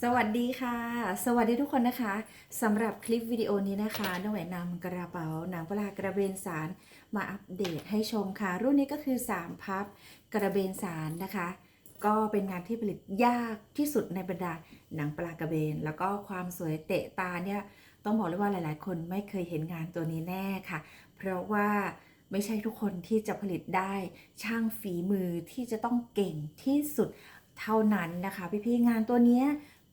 สวัสดีค่ะ สวัสดีทุกคนนะคะสำหรับคลิปวิดีโอนี้นะคะน้องแหวนนำกระเป๋าหนังปลากระเบนสารมาอัปเดตให้ชมค่ะ รุ่นนี้ก็คือ 3 พับกระเบนสารนะคะ ก็เป็นงานที่ผลิตยากที่สุดในบรรดาหนังปลากระเบน แล้วก็ความสวยเตะตาเนี่ยต้องบอกเลยว่าหลาย ๆ คนไม่เคยเห็นงานตัวนี้แน่ค่ะ เพราะว่าไม่ใช่ทุกคนที่จะผลิตได้ช่างฝีมือที่จะต้องเก่งที่สุดเท่านั้นนะคะ พี่ๆงานตัวนี้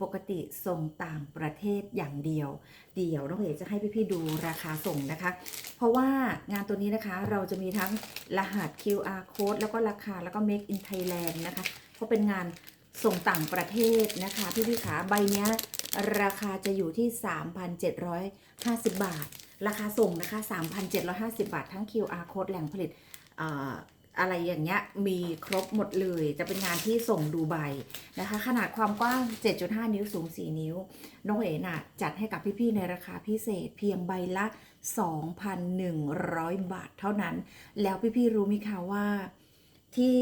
ปกติส่งต่างประเทศอย่างเดียว เดี๋ยวน้องเอ๋จะให้พี่ๆดูราคาส่งนะคะ เพราะว่างานตัวนี้นะคะเราจะมีทั้งรหัส QR code แล้วก็ราคาแล้วก็ make in Thailand นะคะ เพราะเป็นงานส่งต่างประเทศนะคะ พี่ๆขาใบเนี้ยราคาจะอยู่ที่ 3,750 บาท ราคาส่งนะคะ 3,750 บาท ทั้ง QR code แหล่งผลิต อะไรอย่างเงี้ยมีครบหมดเลย จะเป็นงานที่ส่งดูไบนะคะ ขนาดความกว้าง 7.5 นิ้วสูง 4 นิ้ว น้องเอ๋น่ะจัดให้กับพี่ๆ ในราคาพิเศษเพียงใบละ 2,100 บาทเท่านั้น แล้วพี่ๆ รู้ไหมคะว่าที่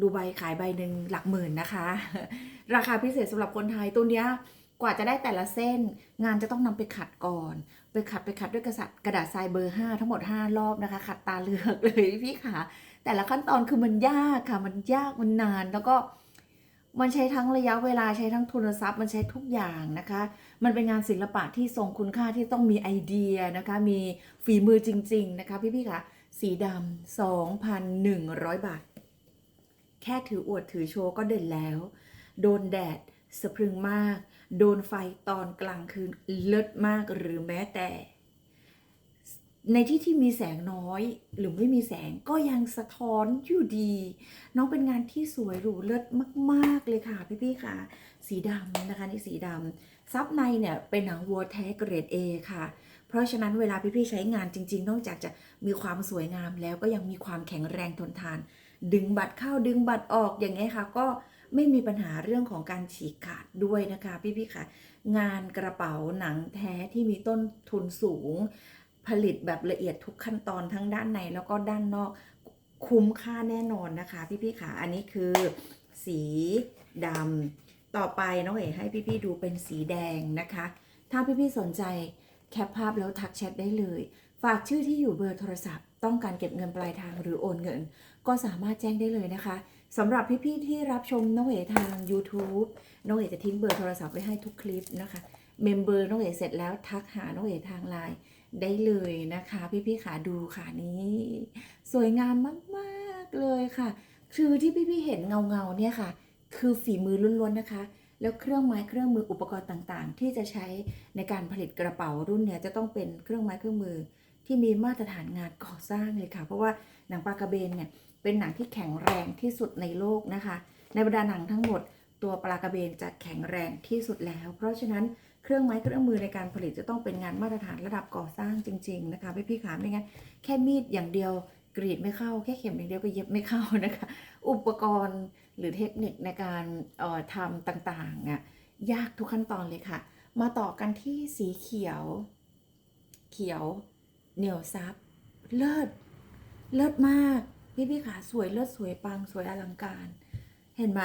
ดูไบขายใบหนึ่งหลักหมื่นนะคะ ราคาพิเศษสำหรับคนไทยตัวเนี้ยกว่าจะได้แต่ละเส้นงานจะต้องนำไปขัดก่อน ไปขัดไปขัดด้วยกระดาษกระดาษทรายเบอร์ 5 ทั้งหมด 5 รอบนะคะ ขัดตาเลือกเลยพี่ค่ะแต่ละขั้นตอนคือมันยากค่ะ มันยากมันนานแล้วก็มันใช้ทั้งระยะเวลาใช้ทั้งทุนทรัพย์มันใช้ทุกอย่างนะคะ มันเป็นงานศิลปะที่ทรงคุณค่าที่ต้องมีไอเดียนะคะ มีฝีมือจริง ๆ นะคะ พี่ๆค่ะสีดำ2,100 บาท แค่ถืออวดถือโชว์ก็เด่นแล้ว โดนแดด สะพรึงมาก โดนไฟตอนกลางคืนเลิศมากหรือแม้แต่ ในที่ที่มีแสงน้อยหรือไม่มีแสงก็ยังสะท้อนอยู่ดี น้องเป็นงานที่สวยหรูเลิศมาก ๆ เลยค่ะพี่ๆค่ะ สีดำนะคะนี่สีดำซับในเนี่ยเป็นหนังวัวแท้เกรด A ค่ะเพราะฉะนั้นเวลาพี่ๆใช้งานจริง ๆ นอกจากจะมีความสวยงามแล้วก็ยังมีความแข็งแรงทนทาน ดึงบัตรเข้าดึงบัตรออกอย่างเงี้ยค่ะ ก็ ไม่มีปัญหาเรื่องของการฉีกขาดด้วยนะคะพี่ๆค่ะ งานกระเป๋าหนังแท้ที่มีต้นทุนสูง ผลิตแบบละเอียดทุกขั้นตอนทั้งด้านในแล้วก็ด้านนอกคุ้มค่าแน่นอนนะคะ พี่ๆค่ะ อันนี้คือสีดำต่อไปน้องเอ๋ให้พี่ๆดูเป็นสีแดงนะคะ ถ้าพี่ๆสนใจแคปภาพแล้วทักแชทได้เลย ฝากชื่อที่อยู่เบอร์โทรศัพท์ ต้องการเก็บเงินปลายทางหรือโอนเงิน ก็สามารถแจ้งได้เลยนะคะสำหรับพี่ๆที่รับชมน้องเอ๋ทาง YouTube น้องเอ๋จะทิ้งเบอร์โทรศัพท์ไว้ให้ทุกคลิปนะคะเมมเบอร์น้องเอ๋เสร็จแล้วทักหาน้องเอ๋ทางไลน์ได้เลยนะคะ พี่ๆขาดูค่ะนี้ สวยงามมากๆเลยค่ะ คือที่พี่ๆเห็นเงาๆเนี่ยค่ะ คือฝีมือล้วนๆนะคะ แล้วเครื่องไม้เครื่องมืออุปกรณ์ต่างๆ ที่จะใช้ในการผลิตกระเป๋ารุ่นเนี้ยจะต้องเป็นเครื่องไม้เครื่องมือ ที่มีมาตรฐานงานก่อสร้างเลยค่ะ เพราะว่าหนังปลากระเบนเนี่ยเป็นหนังที่แข็งแรงที่สุดในโลกนะคะ ในบรรดาหนังทั้งหมด ตัวปลากระเบนจะแข็งแรงที่สุดแล้ว เพราะฉะนั้นเครื่องไม้เครื่องมือในการผลิตจะต้องเป็นงานมาตรฐานระดับก่อสร้างจริง ๆ นะคะพี่พี่ขาไม่งั้นแค่มีดอย่างเดียวกรีดไม่เข้าแค่เข็มอย่างเดียวก็เย็บไม่เข้านะคะ อุปกรณ์หรือเทคนิคในการออทำต่างๆอะยากทุกขั้นตอนเลยค่ะ มาต่อกันที่สีเขียว เขียว เหนียวซับ เลิศ เลิศมาก พี่พี่ขาสวยเลิศสวยปังสวยอลังการ เห็นไหม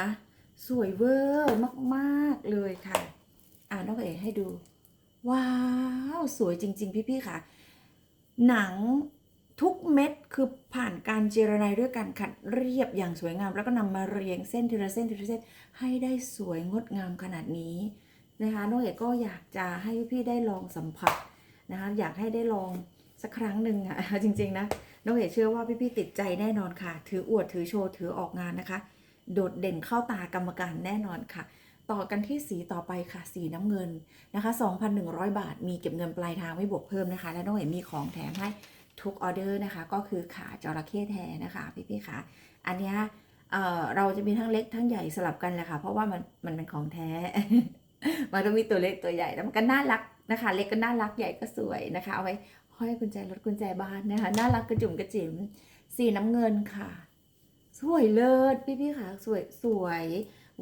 สวยเวอร์มากๆเลยค่ะ อ่านน้องเอ๋ให้ดู ว้าว สวยจริง ๆ พี่ๆค่ะ หนังทุกเม็ดคือผ่านการเจรไนด้วยการขัดเรียบอย่างสวยงาม แล้วก็นำมาเรียงเส้นทีละเส้นทีละเส้นให้ได้สวยงดงามขนาดนี้นะคะน้องเอ๋ก็อยากจะให้พี่ได้ลองสัมผัสนะคะอยากให้ได้ลอง สักครั้งหนึ่งอะจริง ๆ นะน้องเอ๋เชื่อว่าพี่ๆติดใจแน่นอนค่ะ ถืออวดถือโชว์ถือออกงานนะคะ โดดเด่นเข้าตากรรมการแน่นอนค่ะ ต่อกันที่สีต่อไปค่ะ สีน้ำเงินนะคะ 2,100 บาท มีเก็บเงินปลายทางไม่บวกเพิ่มนะคะ และน้องเอ๋มีของแถมให้ทุกออเดอร์นะคะ ก็คือขาจระเข้แท้นะคะ พี่ๆค่ะ อันนี้เออเราจะมีทั้งเล็กทั้งใหญ่สลับกันแหละค่ะ เพราะว่ามันมันเป็นของแท้ มันก็มีตัวเล็กตัวใหญ่แล้วมันก็น่ารักนะคะ เล็กก็น่ารักใหญ่ก็สวยนะคะ เอาไว้ ห้อยกุญแจรถกุญแจบ้านนะคะน่ารักกระจุ่มกระจิ๋มสีน้ำเงินค่ะ สวยเลิศพี่พี่ๆค่ะสวยสวย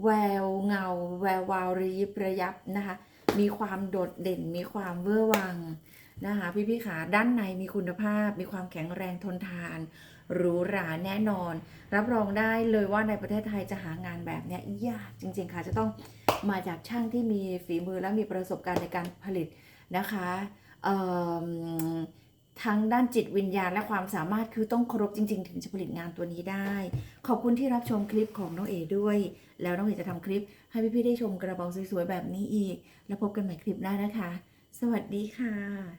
แววเงา แวววาวระยิบระยับนะคะ มีความโดดเด่น มีความเวอร์วังนะคะพี่พี่ๆค่ะด้านในมีคุณภาพ มีความแข็งแรงทนทานหรูหราแน่นอน รับรองได้เลยว่าในประเทศไทยจะหางานแบบเนี้ยยากจริง ๆ ค่ะ จะต้องมาจากช่างที่มีฝีมือและมีประสบการณ์ในการผลิตนะคะ ทั้งด้านจิตวิญญาณและความสามารถคือต้องครบจริง ๆ ถึงจะผลิตงานตัวนี้ได้ ขอบคุณที่รับชมคลิปของน้องเอด้วย แล้วน้องเอจะทำคลิปให้พี่ๆได้ชมกระบองสวยๆแบบนี้อีก แล้วพบกันใหม่คลิปหน้านะคะ สวัสดีค่ะ